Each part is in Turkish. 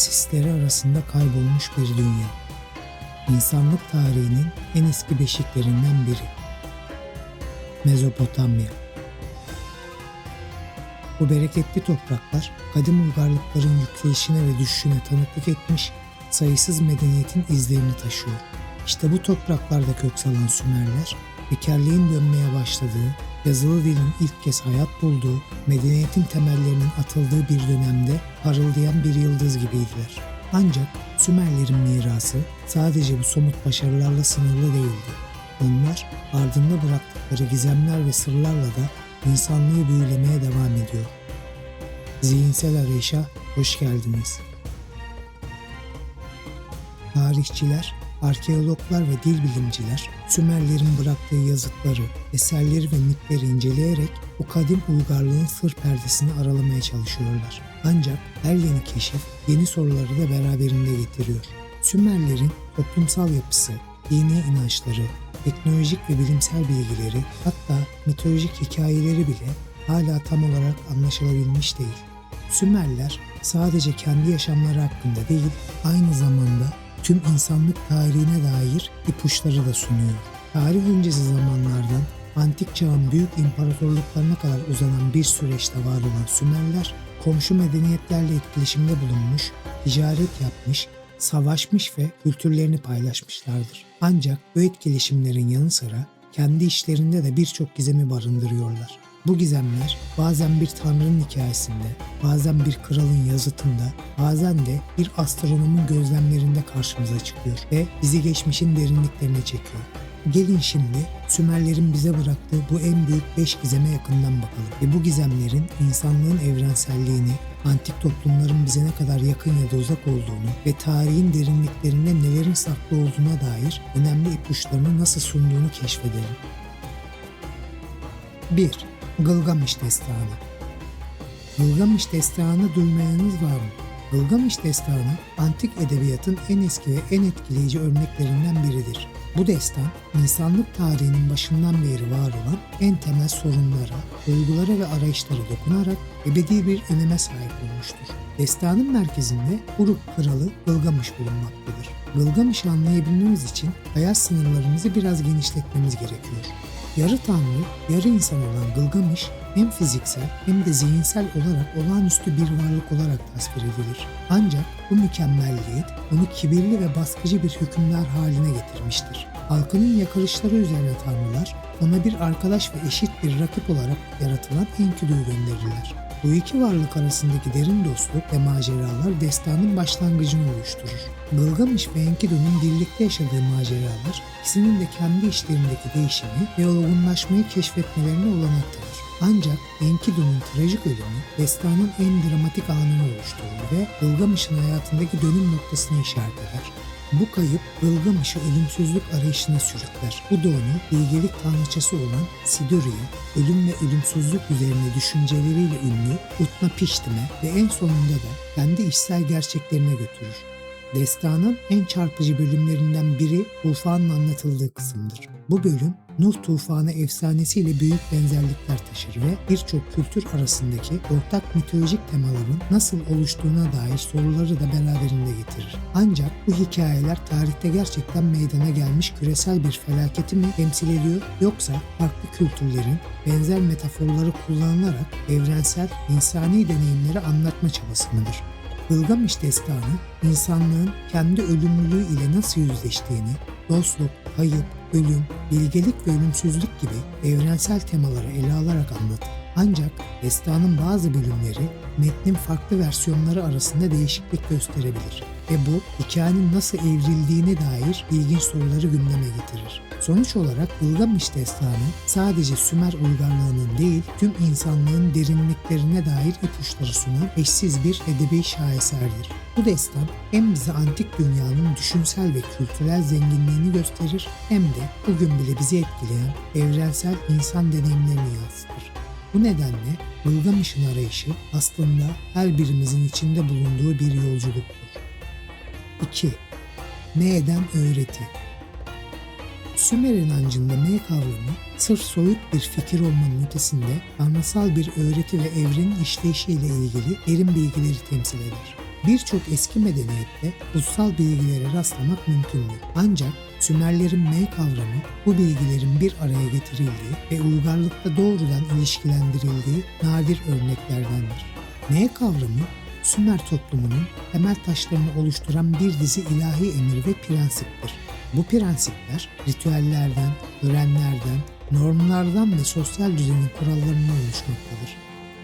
Sisleri arasında kaybolmuş bir dünya. İnsanlık tarihinin en eski beşiklerinden biri. Mezopotamya. Bu bereketli topraklar kadim uygarlıkların yükselişine ve düşüşüne tanıklık etmiş sayısız medeniyetin izlerini taşıyor. İşte bu topraklarda kök salan Sümerler, tekerleğin dönmeye başladığı, yazılı dilin ilk kez hayat bulduğu, medeniyetin temellerinin atıldığı bir dönemde parıldayan bir yıldız gibiydiler. Ancak Sümerlerin mirası sadece bu somut başarılarla sınırlı değildi. Onlar ardında bıraktıkları gizemler ve sırlarla da insanlığı büyülemeye devam ediyor. Zihinsel arayışa hoş geldiniz. Tarihçiler, arkeologlar ve dil bilimciler Sümerlerin bıraktığı yazıtları, eserleri ve mitleri inceleyerek bu kadim uygarlığın sır perdesini aralamaya çalışıyorlar. Ancak her yeni keşif yeni soruları da beraberinde getiriyor. Sümerlerin toplumsal yapısı, dini inançları, teknolojik ve bilimsel bilgileri hatta mitolojik hikayeleri bile hala tam olarak anlaşılabilmiş değil. Sümerler sadece kendi yaşamları hakkında değil, aynı zamanda tüm insanlık tarihine dair ipuçları da sunuyor. Tarih öncesi zamanlardan antik çağın büyük imparatorluklarına kadar uzanan bir süreçte var olan Sümerler, komşu medeniyetlerle etkileşimde bulunmuş, ticaret yapmış, savaşmış ve kültürlerini paylaşmışlardır. Ancak bu etkileşimlerin yanı sıra kendi işlerinde de birçok gizemi barındırıyorlar. Bu gizemler bazen bir tanrının hikayesinde, bazen bir kralın yazıtında, bazen de bir astronomun gözlemlerinde karşımıza çıkıyor ve bizi geçmişin derinliklerine çekiyor. Gelin şimdi Sümerlerin bize bıraktığı bu en büyük beş gizeme yakından bakalım ve bu gizemlerin insanlığın evrenselliğini, antik toplumların bize ne kadar yakın ya da uzak olduğunu ve tarihin derinliklerinde nelerin saklı olduğuna dair önemli ipuçlarını nasıl sunduğunu keşfedelim. 1. Gılgamış Destanı Gılgamış Destanı duymayanınız var mı? Gılgamış Destanı, antik edebiyatın en eski ve en etkileyici örneklerinden biridir. Bu destan, insanlık tarihinin başından beri var olan en temel sorunlara, duygulara ve arayışlara dokunarak ebedi bir öneme sahip olmuştur. Destanın merkezinde Uruk kralı Gılgamış bulunmaktadır. Gılgamış'ı anlayabilmemiz için hayat sınırlarımızı biraz genişletmemiz gerekiyor. Yarı tanrı, yarı insan olan Gılgamış hem fiziksel hem de zihinsel olarak olağanüstü bir varlık olarak tasvir edilir. Ancak bu mükemmelliyet onu kibirli ve baskıcı bir hükümdar haline getirmiştir. Halkının yakarışları üzerine tanrılar ona bir arkadaş ve eşit bir rakip olarak yaratılan Enkidu'yu gönderirler. Bu iki varlık arasındaki derin dostluk ve maceralar destanın başlangıcını oluşturur. Gılgamış ve Enkidu'nun birlikte yaşadığı maceralar ikisinin de kendi işlerindeki değişimi ve olgunlaşmayı keşfetmelerine olanak tanır. Ancak Enkidu'nun trajik ölümü destanın en dramatik anını oluşturur ve Gılgamış'ın hayatındaki dönüm noktasını işaret eder. Bu kayıp Gılgamış'ı ölümsüzlük arayışına sürükler. Bu da onu bilgelik tanrıçası olan Siduri'ye, ölüm ve ölümsüzlük üzerine düşünceleriyle ünlü Utnapiştim'e ve en sonunda da kendi işsel gerçeklerine götürür. Destanın en çarpıcı bölümlerinden biri tufanın anlatıldığı kısımdır. Bu bölüm Nuh tufanı efsanesiyle büyük benzerlikler taşır ve birçok kültür arasındaki ortak mitolojik temaların nasıl oluştuğuna dair soruları da beraberinde getirir. Ancak bu hikayeler tarihte gerçekten meydana gelmiş küresel bir felaketi mi temsil ediyor yoksa farklı kültürlerin benzer metaforları kullanılarak evrensel insani deneyimleri anlatma çabası mıdır? Gılgamış destanı insanlığın kendi ölümlülüğü ile nasıl yüzleştiğini, dostluk, kayıp, ölüm, bilgelik ve ölümsüzlük gibi evrensel temaları ele alarak anlatır. Ancak destanın bazı bölümleri metnin farklı versiyonları arasında değişiklik gösterebilir ve bu hikayenin nasıl evrildiğine dair ilginç soruları gündeme getirir. Sonuç olarak Gılgamış Destanı sadece Sümer uygarlığının değil tüm insanlığın derinliklerine dair ipuçları sunan eşsiz bir edebi şaheserdir. Bu destan hem bize antik dünyanın düşünsel ve kültürel zenginliğini gösterir hem de bugün bile bizi etkileyen evrensel insan deneyimlerini yansıtır. Bu nedenle Gılgamış'ın arayışı aslında her birimizin içinde bulunduğu bir yolculuktur. 2. M'den öğreti Sümer inancında M kavramı sırf soyut bir fikir olmanın ötesinde tanrısal bir öğreti ve evrenin işleyişiyle ilgili derin bilgileri temsil eder. Birçok eski medeniyette kutsal bilgilere rastlamak mümkündür. Ancak Sümerlerin M kavramı bu bilgilerin bir araya getirildiği ve uygarlıkta doğrudan ilişkilendirildiği nadir örneklerdendir. M kavramı Sümer toplumunun temel taşlarını oluşturan bir dizi ilahi emir ve prensiptir. Bu prensipler ritüellerden, törenlerden, normlardan ve sosyal düzenin kurallarından oluşmaktadır.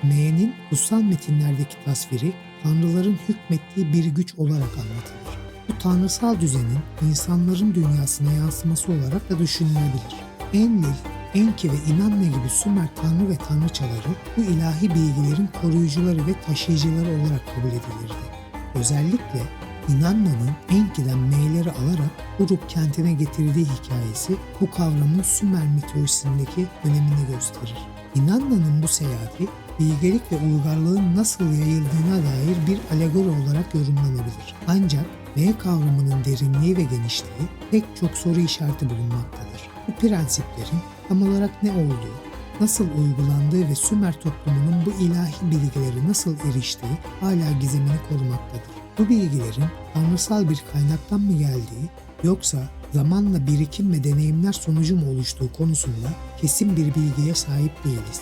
M'nin kutsal metinlerdeki tasviri tanrıların hükmettiği bir güç olarak anlatılır. Bu tanrısal düzenin insanların dünyasına yansıması olarak da düşünülebilir. Enlil, Enki ve İnanne gibi Sümer tanrı ve tanrıçaları bu ilahi bilgilerin koruyucuları ve taşıyıcıları olarak kabul edilirdi. Özellikle İnanna'nın Enki'den meyleri alarak Uruk kentine getirdiği hikayesi bu kavramın Sümer mitolojisindeki önemini gösterir. İnanna'nın bu seyahati bilgelik ve uygarlığın nasıl yayıldığına dair bir alegori olarak yorumlanabilir. Ancak M kavramının derinliği ve genişliği pek çok soru işareti bulunmaktadır. Bu prensiplerin tam olarak ne olduğu, nasıl uygulandığı ve Sümer toplumunun bu ilahi bilgileri nasıl eriştiği hala gizemini korumaktadır. Bu bilgilerin tanrısal bir kaynaktan mı geldiği yoksa zamanla birikim ve deneyimler sonucu mu oluştuğu konusunda kesin bir bilgiye sahip değiliz.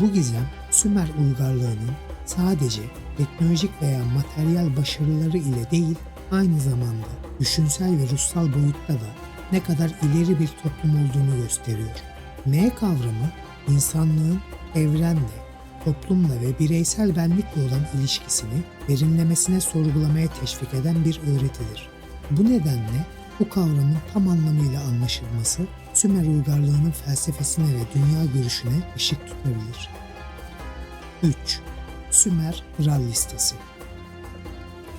Bu gizem Sümer uygarlığının sadece teknolojik veya materyal başarıları ile değil aynı zamanda düşünsel ve ruhsal boyutta da ne kadar ileri bir toplum olduğunu gösteriyor. M kavramı insanlığın evrenle, toplumla ve bireysel benlikle olan ilişkisini derinlemesine sorgulamaya teşvik eden bir öğretidir. Bu nedenle bu kavramın tam anlamıyla anlaşılması Sümer uygarlığının felsefesine ve dünya görüşüne ışık tutabilir. 3. Sümer Kral Listesi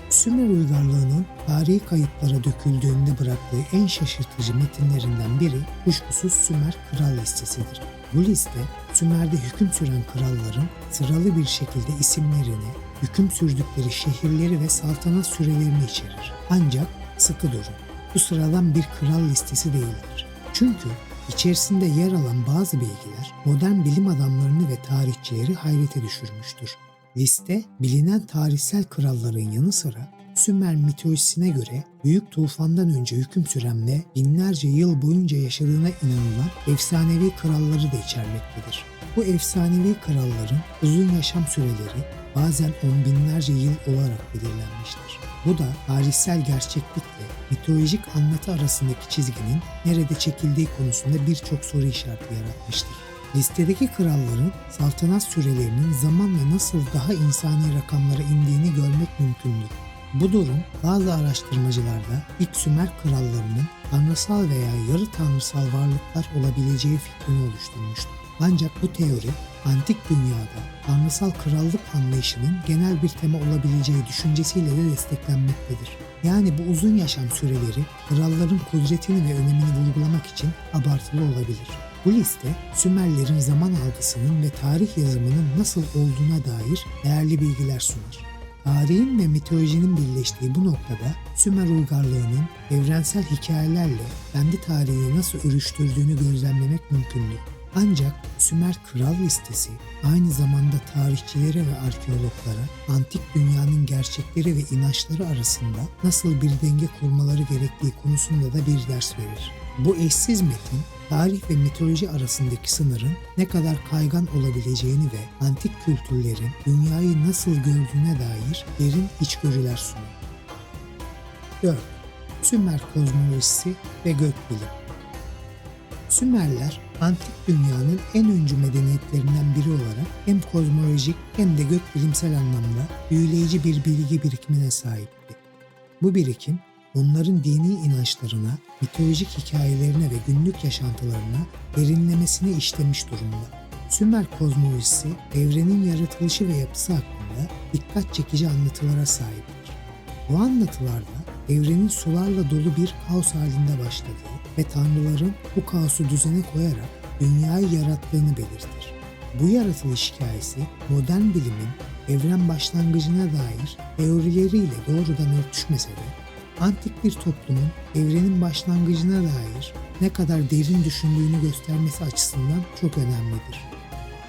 Sümer uygarlığının tarihi kayıtlara döküldüğünde bıraktığı en şaşırtıcı metinlerinden biri kuşkusuz Sümer Kral Listesidir. Bu liste Sümer'de hüküm süren kralların sıralı bir şekilde isimlerini, hüküm sürdükleri şehirleri ve saltanat sürelerini içerir. Ancak sıkı durun. Bu sıradan bir kral listesi değildir. Çünkü içerisinde yer alan bazı bilgiler modern bilim adamlarını ve tarihçileri hayrete düşürmüştür. Liste bilinen tarihsel kralların yanı sıra Sümer mitolojisine göre büyük tufandan önce hüküm süren ve binlerce yıl boyunca yaşadığına inanılan efsanevi kralları da içermektedir. Bu efsanevi kralların uzun yaşam süreleri bazen on binlerce yıl olarak belirlenmiştir. Bu da tarihsel gerçeklikle mitolojik anlatı arasındaki çizginin nerede çekildiği konusunda birçok soru işareti yaratmıştır. Listedeki kralların saltanat sürelerinin zamanla nasıl daha insani rakamlara indiğini görmek mümkündür. Bu durum bazı araştırmacılarda ilk Sümer krallarının tanrısal veya yarı tanrısal varlıklar olabileceği fikrini oluşturmuştur. Ancak bu teori antik dünyada tanrısal krallık anlayışının genel bir tema olabileceği düşüncesiyle de desteklenmektedir. Yani bu uzun yaşam süreleri kralların kudretini ve önemini vurgulamak için abartılı olabilir. Bu liste Sümerlerin zaman algısının ve tarih yazımının nasıl olduğuna dair değerli bilgiler sunar. Tarihin ve mitolojinin birleştiği bu noktada Sümer uygarlığının evrensel hikayelerle kendi tarihini nasıl örüştürdüğünü gözlemlemek mümkündür. Ancak Sümer Kral listesi aynı zamanda tarihçilere ve arkeologlara antik dünyanın gerçekleri ve inançları arasında nasıl bir denge kurmaları gerektiği konusunda da bir ders verir. Bu eşsiz metin tarih ve mitoloji arasındaki sınırın ne kadar kaygan olabileceğini ve antik kültürlerin dünyayı nasıl gördüğüne dair derin içgörüler sunar. 4. Sümer kozmolojisi ve gökbilim Sümerler antik dünyanın en öncü medeniyetlerinden biri olarak hem kozmolojik hem de gökbilimsel anlamda büyüleyici bir bilgi birikimine sahipti. Bu birikim onların dini inançlarına, mitolojik hikayelerine ve günlük yaşantılarına derinlemesine işlemiş durumda. Sümer kozmolojisi evrenin yaratılışı ve yapısı hakkında dikkat çekici anlatılara sahiptir. Bu anlatılarda evrenin sularla dolu bir kaos halinde başladığı ve tanrıların bu kaosu düzene koyarak dünyayı yarattığını belirtir. Bu yaratılış hikayesi modern bilimin evren başlangıcına dair teorileriyle doğrudan örtüşmese de antik bir toplumun evrenin başlangıcına dair ne kadar derin düşündüğünü göstermesi açısından çok önemlidir.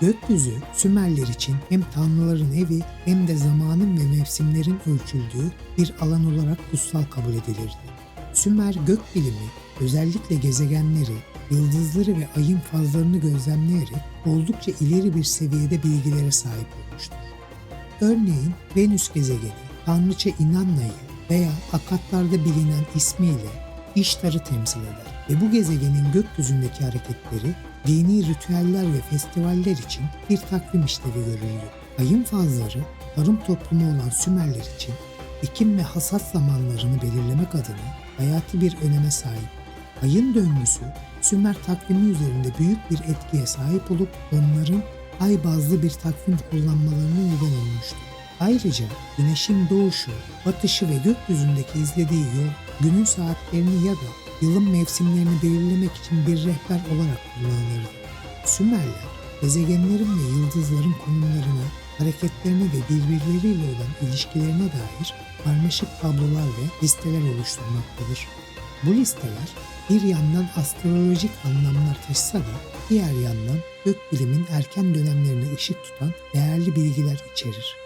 Gökyüzü Sümerler için hem tanrıların evi hem de zamanın ve mevsimlerin ölçüldüğü bir alan olarak kutsal kabul edilirdi. Sümer gök bilimi özellikle gezegenleri, yıldızları ve ayın fazlarını gözlemleyerek oldukça ileri bir seviyede bilgilere sahip olmuştur. Örneğin Venüs gezegeni, tanrıça İnanna'yı veya akatlarda bilinen ismiyle İştar'ı temsil eder ve bu gezegenin gökyüzündeki hareketleri dini ritüeller ve festivaller için bir takvim işlevi görüldü. Ayın fazları tarım toplumu olan Sümerler için ekim ve hasat zamanlarını belirlemek adına hayati bir öneme sahip. Ayın döngüsü Sümer takvimi üzerinde büyük bir etkiye sahip olup onların ay bazlı bir takvim kullanmalarına neden olmuştur. Ayrıca güneşin doğuşu, batışı ve gökyüzündeki izlediği yol, günün saatlerini ya da yılın mevsimlerini belirlemek için bir rehber olarak kullanılırdı. Sümerler, gezegenlerin ve yıldızların konumlarına, hareketlerine ve birbirleriyle olan ilişkilerine dair karmaşık tablolar ve listeler oluşturmaktadır. Bu listeler bir yandan astrolojik anlamlar taşısa da diğer yandan gökbilimin erken dönemlerine ışık tutan değerli bilgiler içerir.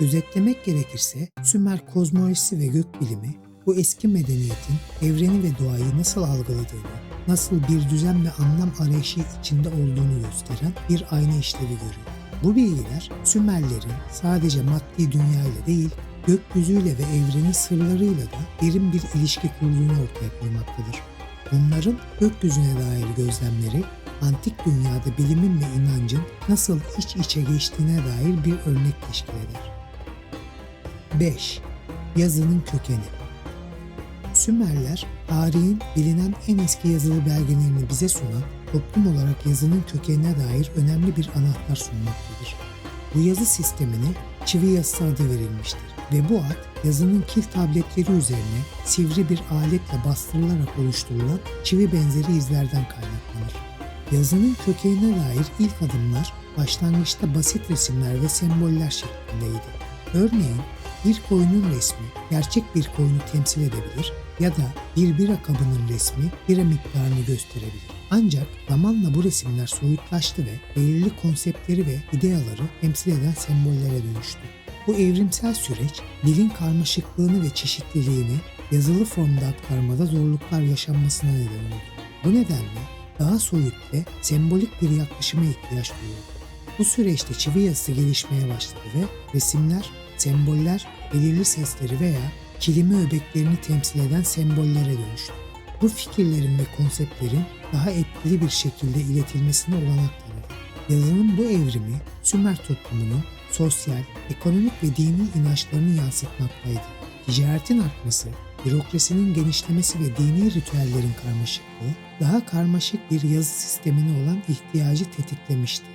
Özetlemek gerekirse Sümer kozmolojisi ve gökbilimi bu eski medeniyetin evreni ve doğayı nasıl algıladığını, nasıl bir düzen ve anlam arayışı içinde olduğunu gösteren bir ayna işlevi görüyor. Bu bilgiler Sümerlerin sadece maddi dünyayla değil, gökyüzüyle ve evrenin sırlarıyla da derin bir ilişki kurduğunu ortaya koymaktadır. Onların gökyüzüne dair gözlemleri, antik dünyada bilimin ve inancın nasıl iç içe geçtiğine dair bir örnek teşkil eder. 5. Yazının kökeni Sümerler, tarihin bilinen en eski yazılı belgelerini bize sunan, toplum olarak yazının kökenine dair önemli bir anahtar sunmaktadır. Bu yazı sistemine çivi yazısı adı verilmiştir ve bu ad yazının kil tabletleri üzerine sivri bir aletle bastırılarak oluşturulan çivi benzeri izlerden kaynaklanır. Yazının kökenine dair ilk adımlar başlangıçta basit resimler ve semboller şeklindeydi. Örneğin bir koyunun resmi gerçek bir koyunu temsil edebilir ya da bir bira kabının resmi bira miktarını gösterebilir. Ancak zamanla bu resimler soyutlaştı ve belirli konseptleri ve ideaları temsil eden sembollere dönüştü. Bu evrimsel süreç dilin karmaşıklığını ve çeşitliliğini yazılı formda aktarmada zorluklar yaşanmasına neden oldu. Bu nedenle daha soyut ve sembolik bir yaklaşıma ihtiyaç duyuldu. Bu süreçte çivi yazısı gelişmeye başladı ve resimler, semboller, belirli sesleri veya kelime öbeklerini temsil eden sembollere dönüştü. Bu fikirlerin ve konseptlerin daha etkili bir şekilde iletilmesine olanak tanıdı. Yazının bu evrimi Sümer toplumunun sosyal, ekonomik ve dini inançlarını yansıtmaktaydı. Ticaretin artması, bürokrasinin genişlemesi ve dini ritüellerin karmaşıklığı daha karmaşık bir yazı sistemine olan ihtiyacı tetiklemişti.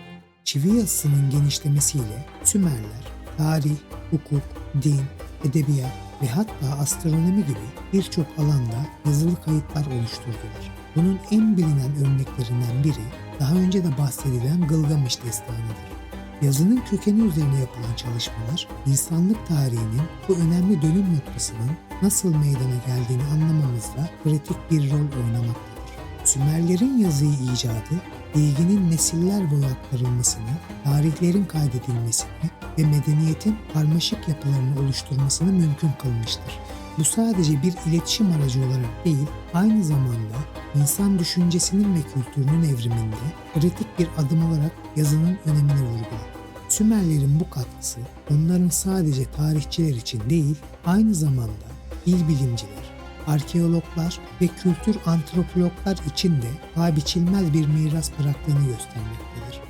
Çivi yazısının genişlemesiyle Sümerler tarih, hukuk, din, edebiyat ve hatta astronomi gibi birçok alanda yazılı kayıtlar oluşturdular. Bunun en bilinen örneklerinden biri daha önce de bahsedilen Gılgamış destanıdır. Yazının kökeni üzerine yapılan çalışmalar, insanlık tarihinin bu önemli dönüm noktasının nasıl meydana geldiğini anlamamızda kritik bir rol oynamaktadır. Sümerlerin yazıyı icadı, bilginin nesiller boyu aktarılmasını, tarihlerin kaydedilmesini ve medeniyetin karmaşık yapılarını oluşturmasını mümkün kılmıştır. Bu sadece bir iletişim aracı olarak değil, aynı zamanda insan düşüncesinin ve kültürünün evriminde kritik bir adım olarak yazının önemini vurgular. Sümerlerin bu katkısı onların sadece tarihçiler için değil, aynı zamanda dil bilimciler, arkeologlar ve kültür antropologlar için de paha biçilmez bir miras bıraktığını göstermektedir.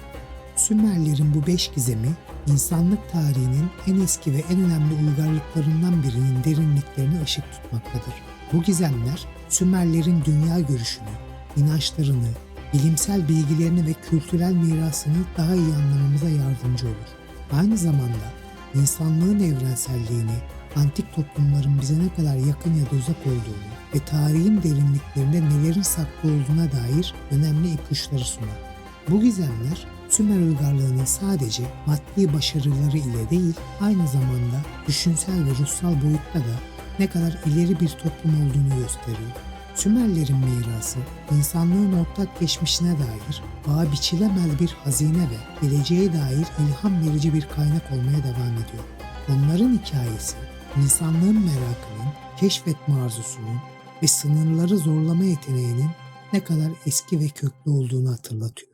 Sümerlerin bu beş gizemi insanlık tarihinin en eski ve en önemli uygarlıklarından birinin derinliklerine ışık tutmaktadır. Bu gizemler Sümerlerin dünya görüşünü, inançlarını, bilimsel bilgilerini ve kültürel mirasını daha iyi anlamamıza yardımcı olur. Aynı zamanda insanlığın evrenselliğini, antik toplumların bize ne kadar yakın ya da uzak olduğunu ve tarihin derinliklerinde nelerin saklı olduğuna dair önemli ipuçları sunar. Bu gizemler Sümer uygarlığının sadece maddi başarıları ile değil, aynı zamanda düşünsel ve ruhsal boyutta da ne kadar ileri bir toplum olduğunu gösteriyor. Sümerlerin mirası, insanlığın ortak geçmişine dair paha biçilemez bir hazine ve geleceğe dair ilham verici bir kaynak olmaya devam ediyor. Onların hikayesi, insanlığın merakının, keşfetme arzusunun ve sınırları zorlama yeteneğinin ne kadar eski ve köklü olduğunu hatırlatıyor.